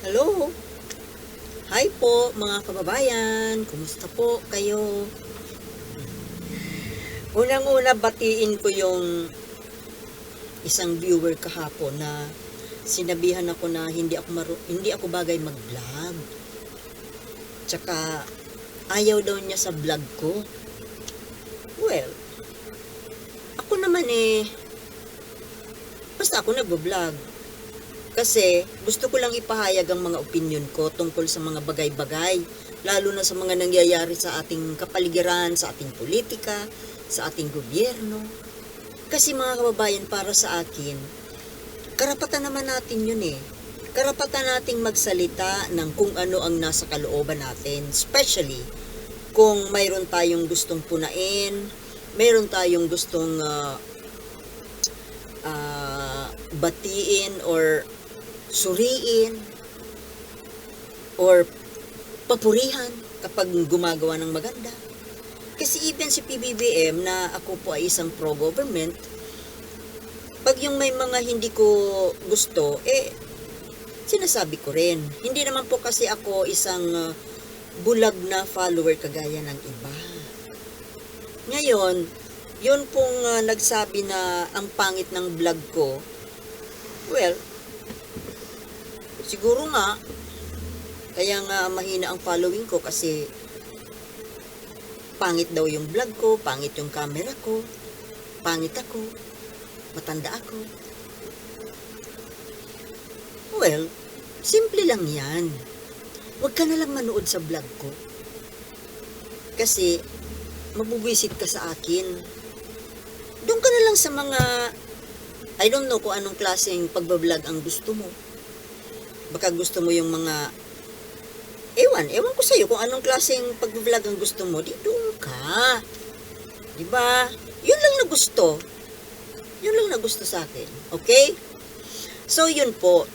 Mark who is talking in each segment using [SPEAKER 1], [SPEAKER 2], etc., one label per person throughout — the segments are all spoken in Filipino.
[SPEAKER 1] Hello? Hi po mga kababayan, kumusta po kayo? Unang-una batiin ko yung isang viewer kahapon na sinabihan ako na hindi ako maru- hindi ako bagay mag-vlog. Tsaka ayaw daw niya sa vlog ko. Well, ako naman eh basta ako nagbo-vlog. Kasi gusto ko lang ipahayag ang mga opinion ko tungkol sa mga bagay-bagay, lalo na sa mga nangyayari sa ating kapaligiran, sa ating politika, sa ating gobyerno. Kasi mga kababayan, para sa akin, karapatan naman natin yun eh. Karapatan nating magsalita ng kung ano ang nasa kalooban natin, especially kung mayroon tayong gustong punain, mayroon tayong gustong ah, ah, batiin or suriin or papurihan kapag gumagawa ng maganda. Kasi even si PBBM na ako po ay isang pro-government, pag yung may mga hindi ko gusto, eh, sinasabi ko rin. Hindi naman po kasi ako isang uh, bulag na follower kagaya ng iba. Ngayon, yun pong uh, nagsabi na ang pangit ng vlog ko, well, siguro nga, kaya nga mahina ang following ko kasi pangit daw yung vlog ko, pangit yung camera ko, pangit ako, matanda ako. Well, simple lang yan. Huwag ka na lang manood sa vlog ko. Kasi, mabubwisit ka sa akin. Doon ka na lang sa mga, I don't know kung anong klaseng pagbablog ang gusto mo. Baka gusto mo yung mga, ewan, ewan ko sa'yo kung anong klaseng pagbablog ang gusto mo, di doon ka. Di ba? Yun lang na gusto. Yun lang na gusto sa akin. Okay? So, yun po.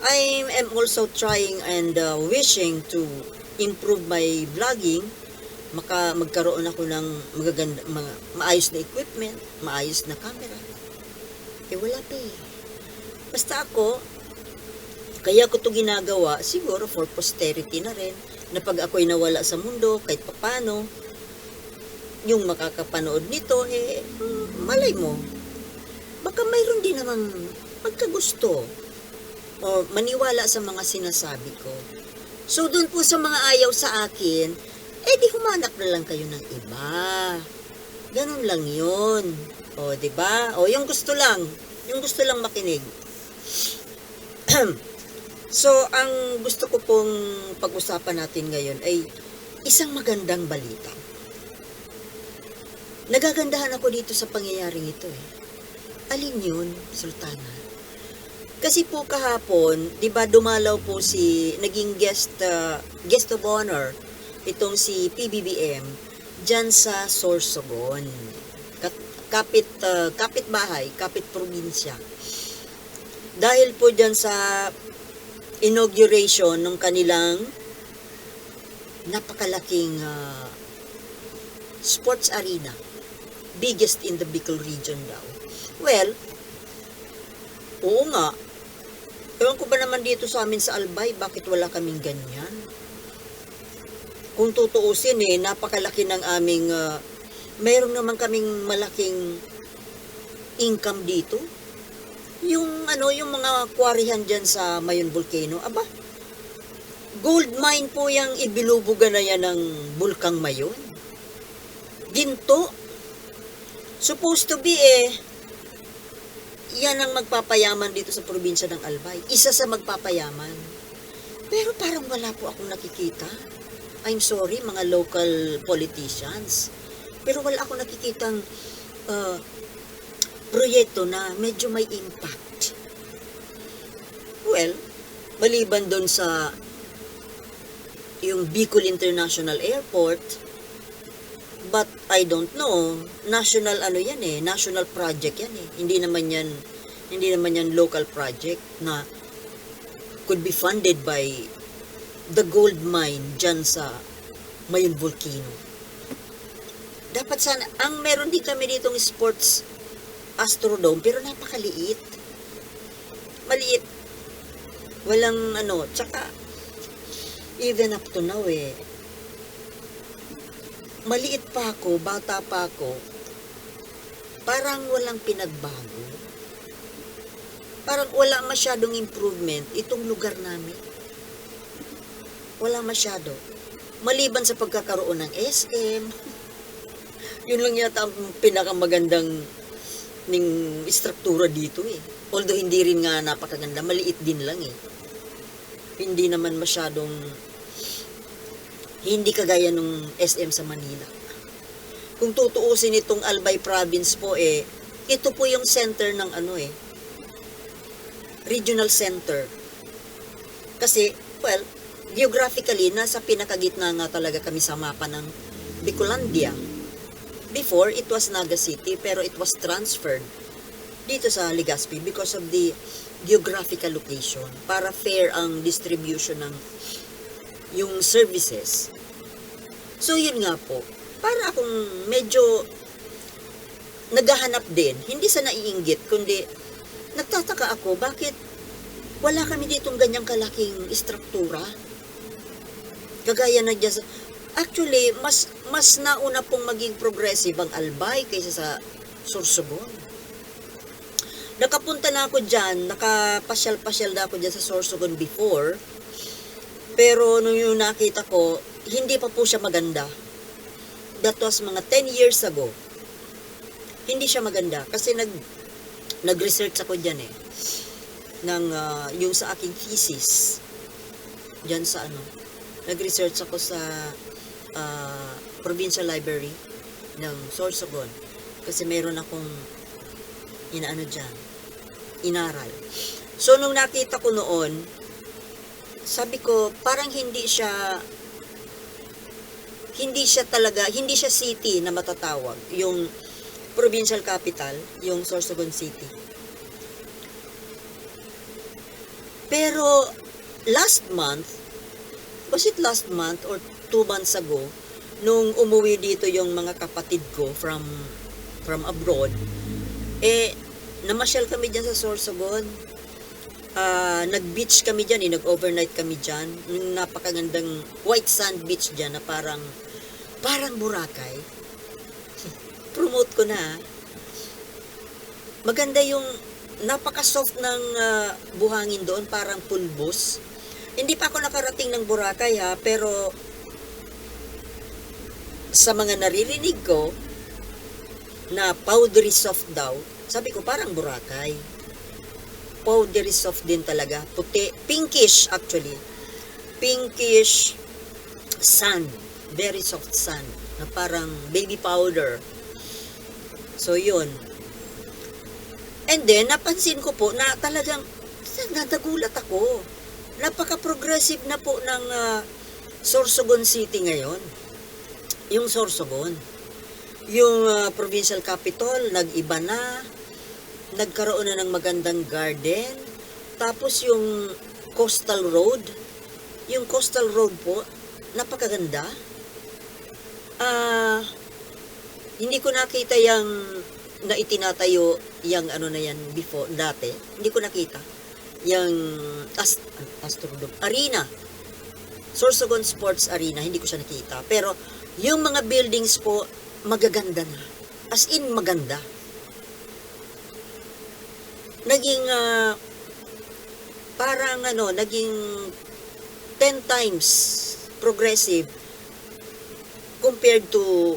[SPEAKER 1] I am also trying and uh, wishing to improve my vlogging maka magkaroon ako ng magaganda, mga, maayos na equipment, maayos na camera. Eh wala pa eh. Basta ako, kaya ko to ginagawa, siguro for posterity na rin, na pag ako'y nawala sa mundo, kahit papano, yung makakapanood nito, eh, malay mo, baka mayroon din namang magkagusto o maniwala sa mga sinasabi ko. So, doon po sa mga ayaw sa akin, eh di humanap na lang kayo ng iba. Ganun lang yun. O, di ba? O, yung gusto lang. Yung gusto lang makinig. so, ang gusto ko pong pag-usapan natin ngayon ay isang magandang balita. Nagagandahan ako dito sa pangyayaring ito eh. Alin yun, Sultana? Kasi po kahapon, 'di ba dumalaw po si naging guest uh, guest of honor itong si PBBM diyan sa Sorsogon. Kapit uh, kapit bahay, kapit probinsya. Dahil po diyan sa inauguration ng kanilang napakalaking uh, sports arena. Biggest in the Bicol region daw. Well, oo nga, Ewan ko ba naman dito sa amin sa Albay, bakit wala kaming ganyan? Kung tutuusin eh, napakalaki ng aming, uh, mayroon naman kaming malaking income dito. Yung ano, yung mga kwarihan dyan sa Mayon Volcano, aba, gold mine po yung ibilubuga na yan ng Bulkang Mayon. Ginto. Supposed to be eh, yan ang magpapayaman dito sa probinsya ng Albay. Isa sa magpapayaman. Pero parang wala po akong nakikita. I'm sorry, mga local politicians. Pero wala akong nakikitang uh, proyekto na medyo may impact. Well, maliban doon sa yung Bicol International Airport, But I don't know. National ano yan eh. National project yan eh. Hindi naman yan hindi naman yan local project na could be funded by the gold mine dyan sa Mayon Volcano. Dapat sana, ang meron din kami ditong sports Astrodome, pero napakaliit. Maliit. Walang ano, tsaka even up to now eh, maliit pa ako, bata pa ako, parang walang pinagbago. Parang wala masyadong improvement itong lugar namin. Wala masyado. Maliban sa pagkakaroon ng SM, yun lang yata ang pinakamagandang ning istruktura dito eh. Although hindi rin nga napakaganda, maliit din lang eh. Hindi naman masyadong hindi kagaya nung SM sa Manila. Kung tutuusin itong Albay province po eh, ito po yung center ng ano eh, regional center. Kasi, well, geographically, nasa pinakagitna nga talaga kami sa mapa ng Bicolandia. Before, it was Naga City, pero it was transferred dito sa Legazpi because of the geographical location para fair ang distribution ng yung services. So, yun nga po. Para akong medyo naghahanap din, hindi sa naiinggit, kundi nagtataka ako, bakit wala kami ditong ganyang kalaking istruktura? Kagaya na dyan sa... Actually, mas, mas nauna pong maging progressive ang Albay kaysa sa Sorsogon. Nakapunta na ako dyan, nakapasyal-pasyal na ako dyan sa Sorsogon before, pero nung yung nakita ko, hindi pa po siya maganda. That was mga 10 years ago. Hindi siya maganda kasi nag nag-research ako diyan eh ng ah, yung sa aking thesis diyan sa ano. Nag-research ako sa ah, Provincial Library ng Sorsogon kasi meron akong inaano diyan inaral. So nung nakita ko noon, sabi ko, parang hindi siya hindi siya talaga, hindi siya city na matatawag. Yung provincial capital, yung Sorsogon City. Pero last month, was it last month or two months ago, nung umuwi dito yung mga kapatid ko from from abroad, eh, namasyal kami dyan sa Sorsogon ah, nag-beach kami dyan, eh, nag-overnight kami dyan. Yung napakagandang white sand beach dyan na parang, parang Boracay. Promote ko na. ah. Maganda yung, napaka-soft ng ah, buhangin doon, parang pulbos. Hindi pa ako nakarating ng Boracay ha, pero sa mga naririnig ko, na powdery soft daw, sabi ko parang Boracay powdery soft din talaga. Puti, pinkish actually. Pinkish sand. Very soft sand. Na parang baby powder. So, yun. And then, napansin ko po na talagang nadagulat ako. Napaka-progressive na po ng ah, Sorsogon City ngayon. Yung Sorsogon. Yung ah, provincial capital, nag-iba na nagkaroon na ng magandang garden. Tapos yung coastal road, yung coastal road po, napakaganda. Ah, hindi ko nakita yung na itinatayo yung ano na yan before, dati. Hindi ko nakita. Yung Ast Astrodome, Arena. Sorsogon Sports Arena, hindi ko siya nakita. Pero yung mga buildings po, magaganda na. As in, maganda naging ah, parang ano, naging 10 times progressive compared to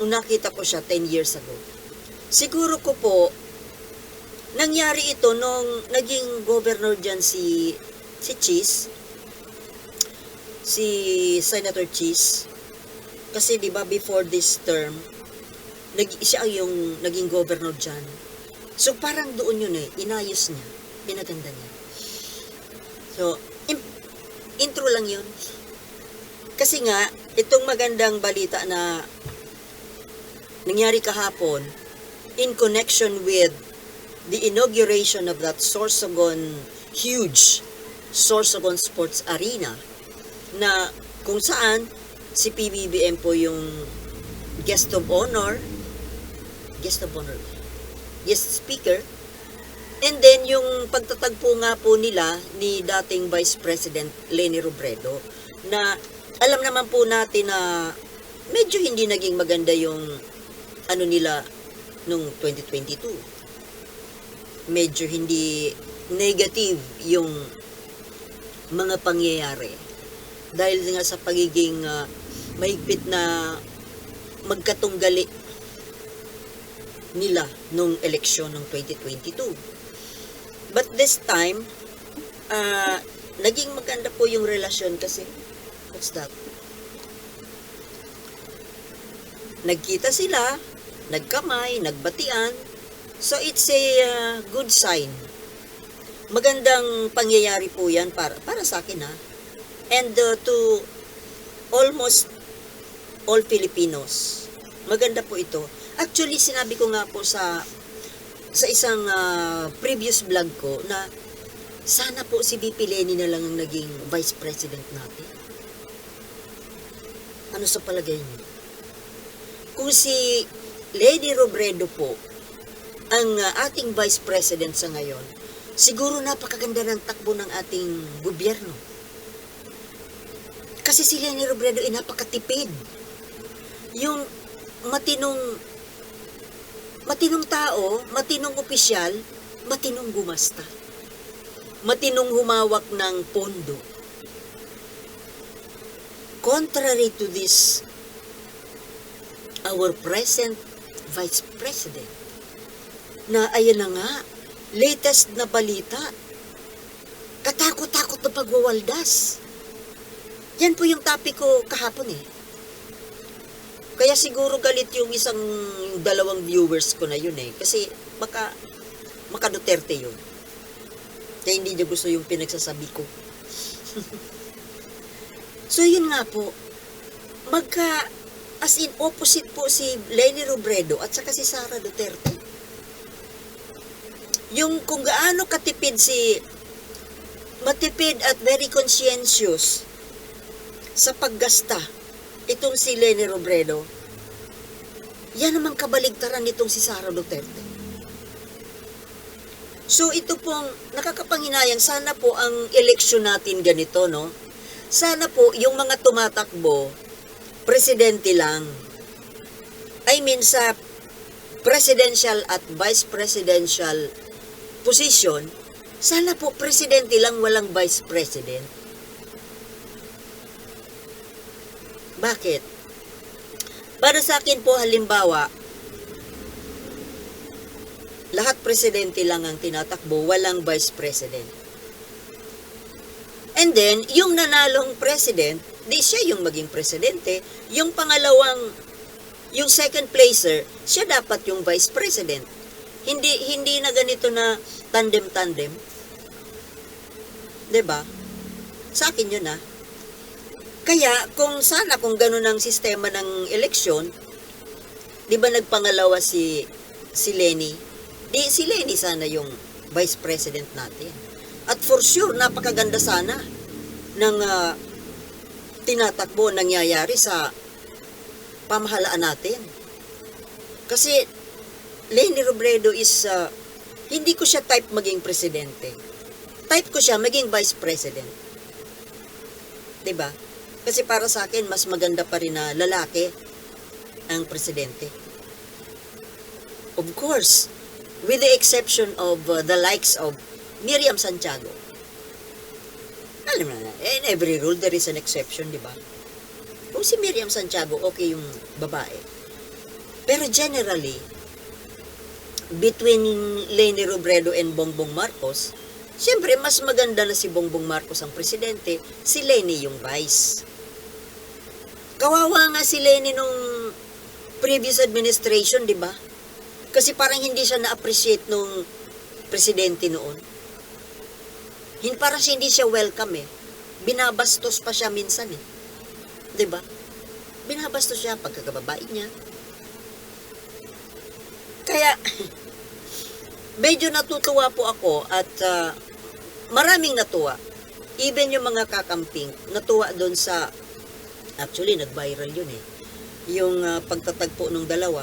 [SPEAKER 1] nung nakita ko siya 10 years ago. Siguro ko po, nangyari ito nung naging governor dyan si, si Cheese, si Senator Cheese. Kasi di ba before this term, nag, siya yung naging governor dyan. So, parang doon yun eh. Inayos niya. Pinaganda niya. So, in- intro lang yun. Kasi nga, itong magandang balita na nangyari kahapon in connection with the inauguration of that Sorsogon huge Sorsogon Sports Arena na kung saan si PBBM po yung guest of honor guest of honor guest speaker And then, yung pagtatagpo nga po nila ni dating Vice President Leni Robredo, na alam naman po natin na medyo hindi naging maganda yung ano nila nung 2022. Medyo hindi negative yung mga pangyayari. Dahil nga sa pagiging ah, mahigpit na magkatunggali nila nung eleksyon ng 2022. But this time, ah, naging maganda po yung relasyon kasi, what's that? Nagkita sila, nagkamay, nagbatian. So it's a ah, good sign. Magandang pangyayari po yan para, para sa akin ha. And uh, to almost all Filipinos. Maganda po ito. Actually, sinabi ko nga po sa sa isang ah, previous vlog ko na sana po si VP Lenny na lang ang naging vice president natin. Ano sa palagay niyo? Kung si Lady Robredo po ang ah, ating vice president sa ngayon, siguro napakaganda ng takbo ng ating gobyerno. Kasi si Leni Robredo ay napakatipid. Yung matinong matinong tao, matinong opisyal, matinong gumasta. Matinong humawak ng pondo. Contrary to this, our present Vice President, na ayan na nga, latest na balita, katakot-takot na pagwawaldas. Yan po yung topic ko kahapon eh. Kaya siguro galit yung isang dalawang viewers ko na yun eh. Kasi maka, maka Duterte yun. Kaya hindi niya gusto yung pinagsasabi ko. so yun nga po, magka, as in opposite po si Lenny Robredo at saka si Sara Duterte. Yung kung gaano katipid si matipid at very conscientious sa paggasta itong si Lenny Robredo, yan naman kabaligtaran nitong si Sara Duterte. So ito pong nakakapanghinayang sana po ang eleksyon natin ganito, no? Sana po yung mga tumatakbo, presidente lang. I mean sa presidential at vice presidential position, sana po presidente lang walang vice president. Bakit? Para sa akin po halimbawa, lahat presidente lang ang tinatakbo, walang vice president. And then, yung nanalong president, di siya yung maging presidente. Yung pangalawang, yung second placer, siya dapat yung vice president. Hindi hindi na ganito na tandem-tandem. 'Di ba? Sa akin 'yun ah. Kaya kung sana kung ganun ang sistema ng eleksyon, 'di ba nagpangalawa si si Lenny? Di si Lenny sana yung vice president natin. At for sure napakaganda sana ng ah, tinatakbo nangyayari sa pamahalaan natin. Kasi Lenny Robredo is ah, hindi ko siya type maging presidente. Type ko siya maging vice president. 'Di ba? Kasi para sa akin mas maganda pa rin na lalaki ang presidente. Of course, with the exception of uh, the likes of Miriam Santiago. Alam mo na, in every rule there is an exception, di ba? Kung si Miriam Santiago, okay yung babae. Pero generally, between Leni Robredo and Bongbong Marcos, siyempre mas maganda na si Bongbong Marcos ang presidente, si Leni yung vice. Kawawa nga si Leni nung previous administration, di ba? Kasi parang hindi siya na-appreciate nung presidente noon. Hin parang siya, hindi siya welcome eh. Binabastos pa siya minsan eh. 'Di ba? Binabastos siya pagkakababae niya. Kaya medyo natutuwa po ako at ah, maraming natuwa. Even yung mga kakamping, natuwa doon sa actually nag-viral yun eh. Yung ah, pagtatagpo ng dalawa.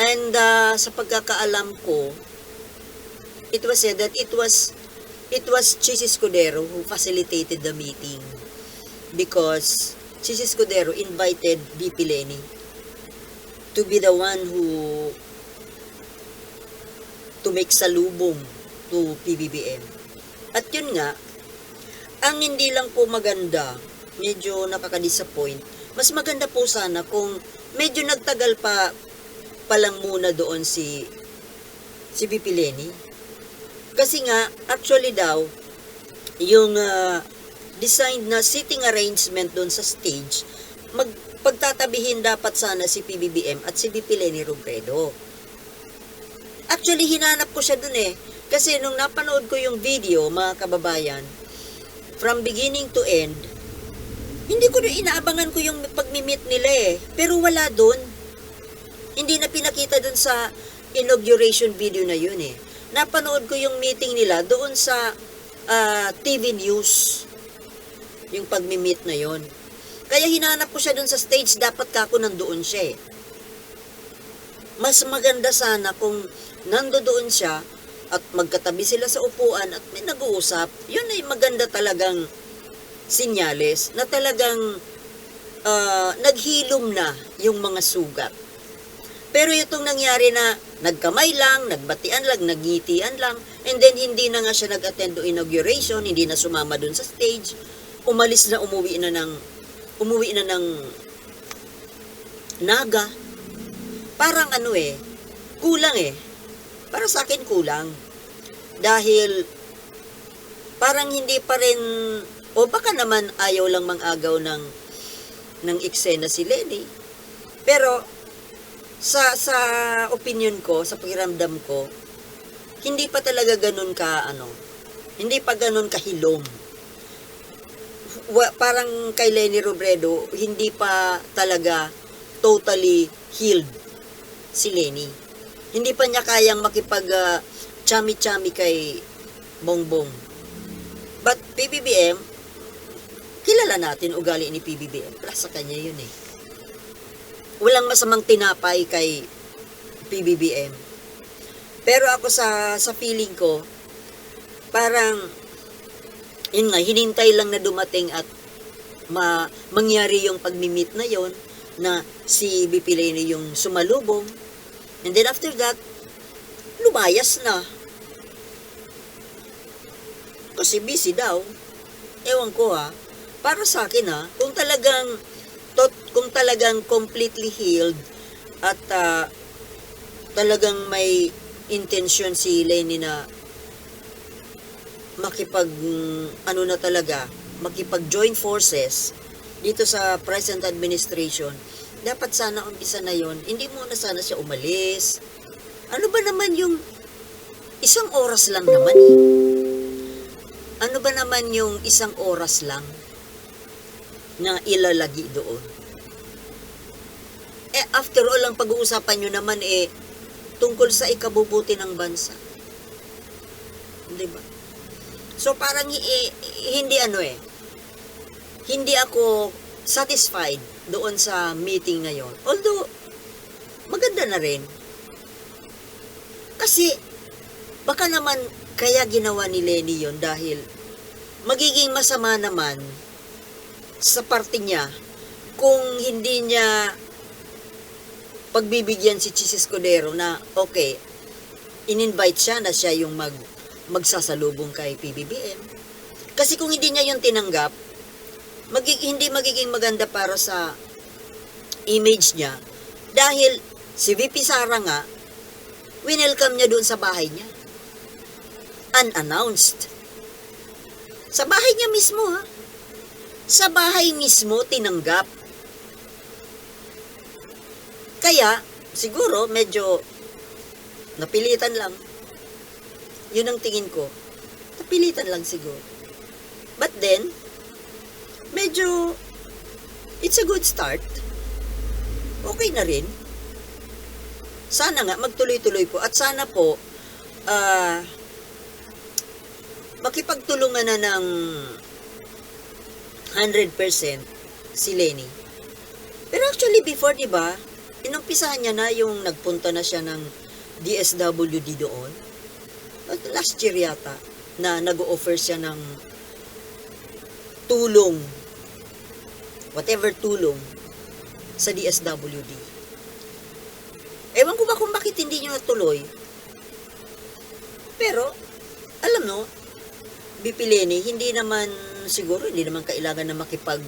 [SPEAKER 1] And ah, sa pagkakaalam ko, it was said that it was it was Chis Escudero who facilitated the meeting because Chis Escudero invited VP Lenny to be the one who to make salubong to PBBM. At yun nga, ang hindi lang po maganda, medyo nakaka-disappoint, mas maganda po sana kung medyo nagtagal pa palang muna doon si si Lenny. Kasi nga, actually daw, yung ah, designed na sitting arrangement doon sa stage, mag, pagtatabihin dapat sana si PBBM at si Lenny Robredo. Actually, hinanap ko siya doon eh. Kasi nung napanood ko yung video, mga kababayan, from beginning to end, hindi ko na inaabangan ko yung pagmi-meet nila eh. Pero wala doon. Hindi na pinakita doon sa inauguration video na yun eh. Napanood ko yung meeting nila doon sa ah, TV News. Yung pagmi-meet na yon. Kaya hinanap ko siya doon sa stage, dapat kako nandoon siya eh. Mas maganda sana kung nandoon siya at magkatabi sila sa upuan at may nag-uusap, yun ay maganda talagang sinyales na talagang ah, naghilom na yung mga sugat. Pero itong nangyari na nagkamay lang, nagbatian lang, nagngitian lang, and then hindi na nga siya nag-attend inauguration, hindi na sumama dun sa stage, umalis na umuwi na ng umuwi na ng naga. Parang ano eh, kulang eh. Para sa akin kulang. Dahil parang hindi pa rin o baka naman ayaw lang mang-agaw ng ng eksena si Lenny. Pero sa sa opinion ko, sa pakiramdam ko, hindi pa talaga ganun ka ano, hindi pa ganun kahilom. Wa, parang kay Lenny Robredo, hindi pa talaga totally healed si Lenny. Hindi pa niya kayang makipag ah, chami-chami kay Bongbong. But PBBM, kilala natin ugali ni PBBM. Plus sa kanya yun eh. Walang masamang tinapay kay PBBM. Pero ako sa sa feeling ko, parang yun nga, hinintay lang na dumating at ma, mangyari yung pagmi-meet na yon na si BP Lenny yung sumalubong. And then after that, lumayas na. Kasi busy daw. Ewan ko ha. Para sa akin ha, kung talagang tot, kung talagang completely healed at ah, talagang may intention si Lenny na makipag mm, ano na talaga, makipag join forces dito sa present administration, dapat sana umpisa na yon. Hindi muna sana siya umalis. Ano ba naman yung isang oras lang naman eh. Ano ba naman yung isang oras lang na ilalagi doon? Eh, after all, ang pag-uusapan nyo naman eh, tungkol sa ikabubuti ng bansa. Di ba? So, parang eh, hindi ano eh, hindi ako satisfied doon sa meeting na yon. Although, maganda na rin. Kasi, baka naman kaya ginawa ni Lenny yon dahil magiging masama naman sa parte niya kung hindi niya pagbibigyan si Chis Escudero na okay, in-invite siya na siya yung mag magsasalubong kay PBBM. Kasi kung hindi niya yung tinanggap, magi- hindi magiging maganda para sa image niya. Dahil si VP Sara nga winelcome niya doon sa bahay niya. Unannounced. Sa bahay niya mismo ha sa bahay mismo tinanggap. Kaya siguro medyo napilitan lang. Yun ang tingin ko. Napilitan lang siguro. But then medyo it's a good start. Okay na rin. Sana nga magtuloy-tuloy po. At sana po ah makipagtulungan na ng 100% si Lenny. Pero actually before, 'di ba? Inumpisahan niya na yung nagpunta na siya ng DSWD doon. last year yata, na nag-offer siya ng tulong, whatever tulong, sa DSWD. Ewan ko ba kung bakit hindi nyo natuloy. Pero, alam mo, Bipileni, hindi naman, siguro, hindi naman kailangan na makipag,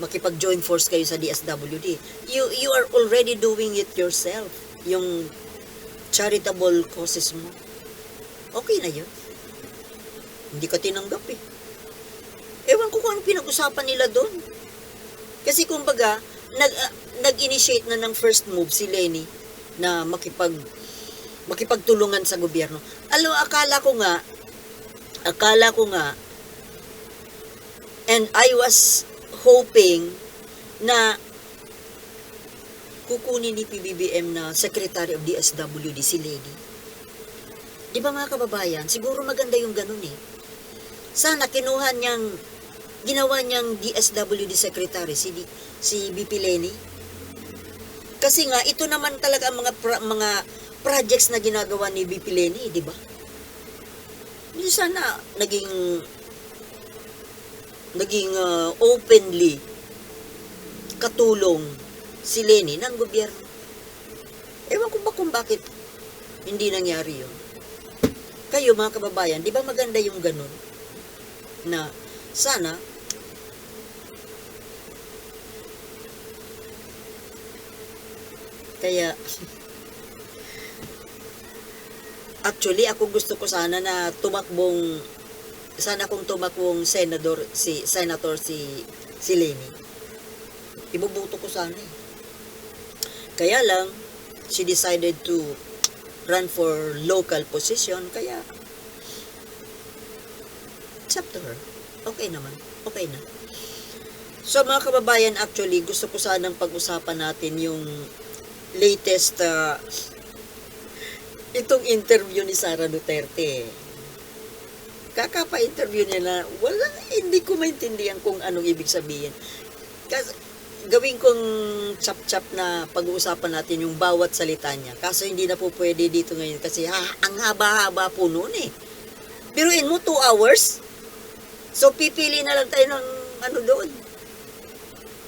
[SPEAKER 1] makipag-join force kayo sa DSWD. You, you are already doing it yourself. Yung charitable causes mo. Okay na yun. Hindi ka tinanggap eh. Ewan ko kung ano pinag-usapan nila doon. Kasi kumbaga, nag, ah, nag-initiate na ng first move si Lenny na makipag makipagtulungan sa gobyerno. Alam, akala ko nga, akala ko nga, and I was hoping na kukunin ni PBBM na Secretary of DSWD si Lady. Di ba mga kababayan, siguro maganda yung ganun eh. Sana kinuha niyang, ginawa niyang DSWD Secretary si, si BP Lenny. Kasi nga, ito naman talaga ang mga, pra- mga projects na ginagawa ni BP Lenny, di ba? Sana naging naging ah, openly katulong si Lenny ng gobyerno. Ewan ko ba kung bakit hindi nangyari yun. Kayo mga kababayan, di ba maganda yung ganun? Na sana kaya actually ako gusto ko sana na tumakbong sana kung tumakbong senador si senator si si Lenny ibubuto ko sana eh. Kaya lang, she decided to run for local position, kaya it's up to her. Okay naman. Okay na. So mga kababayan, actually, gusto ko sanang pag-usapan natin yung latest uh, itong interview ni Sara Duterte. Kakapa-interview niya wala, hindi ko maintindihan kung anong ibig sabihin. Kasi gawin kong chap-chap na pag-uusapan natin yung bawat salita niya. Kaso hindi na po pwede dito ngayon kasi ha, ang haba-haba po noon eh. Biruin mo, 2 hours. So, pipili na lang tayo ng ano doon.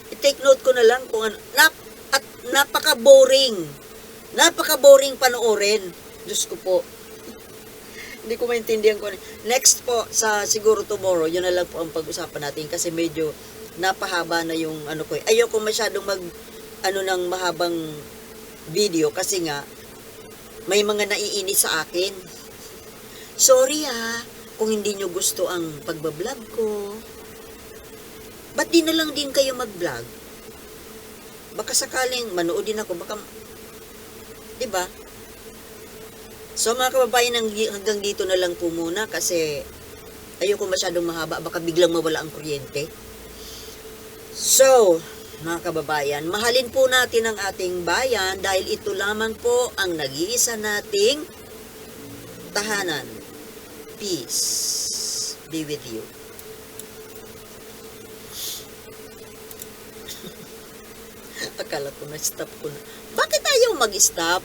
[SPEAKER 1] I-take note ko na lang kung ano. Nap, at napaka-boring. Napaka-boring panoorin. Diyos ko po. Hindi ko maintindihan ko. Next po, sa siguro tomorrow, yun na lang po ang pag-usapan natin kasi medyo napahaba na yung ano ko. eh. Ayoko masyadong mag ano ng mahabang video kasi nga may mga naiinis sa akin. Sorry ah, kung hindi nyo gusto ang pagbablog ko. Ba't di na lang din kayo mag-vlog? Baka sakaling manood din ako, baka, di ba? So mga kababayan, hang- hanggang dito na lang po muna kasi ayoko masyadong mahaba, baka biglang mawala ang kuryente. So, mga kababayan, mahalin po natin ang ating bayan dahil ito lamang po ang nag-iisa nating tahanan. Peace be with you. Akala ko na-stop ko na. Bakit ayaw mag-stop?